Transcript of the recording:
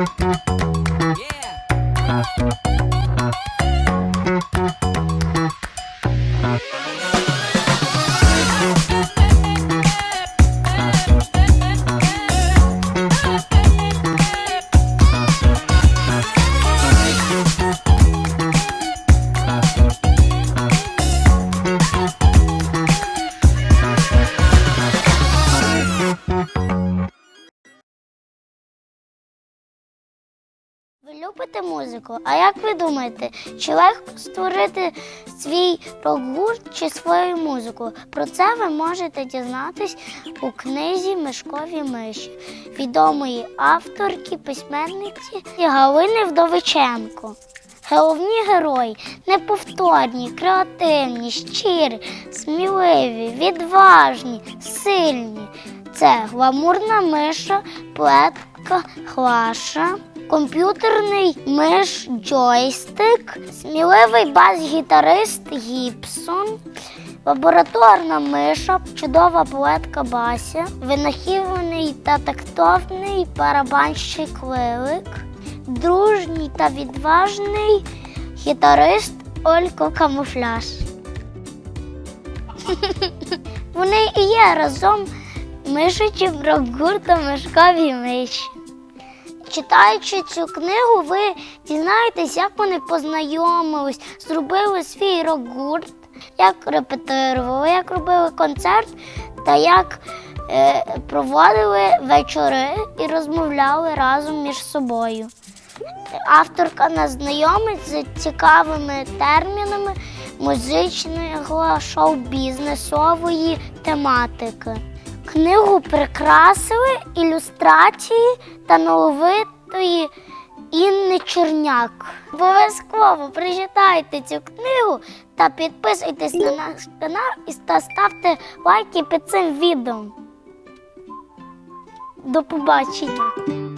Yeah. Ви любите музику? А як ви думаєте, чи легко створити свій рок-гурт чи свою музику? Про це ви можете дізнатись у книзі Мишкові миші відомої авторки, письменниці Галини Вдовиченко. Головні герої неповторні, креативні, щирі, сміливі, відважні, сильні. Це гламурна миша, плетка Хлаша, комп'ютерний миш джойстик, сміливий бас-гітарист Гібсон, лабораторна миша, чудова поетка Бася, винахідний та тактовний барабанщик Лилик, дружній та відважний гітарист Олько Камуфляж. Вони і є разом мишачим рок-гуртом мишкові миші. Читаючи цю книгу, ви дізнаєтесь, як вони познайомились, зробили свій рок-гурт, як репетирували, як робили концерт та як е, проводили вечори і розмовляли разом між собою. Авторка нас знайомить з цікавими термінами музичного шоу-бізнесової тематики. Книгу прикрасили ілюстрації та новитої Інни Черняк. Обов'язково прочитайте цю книгу та підписуйтесь на наш канал і ставте лайки під цим відео. До побачення!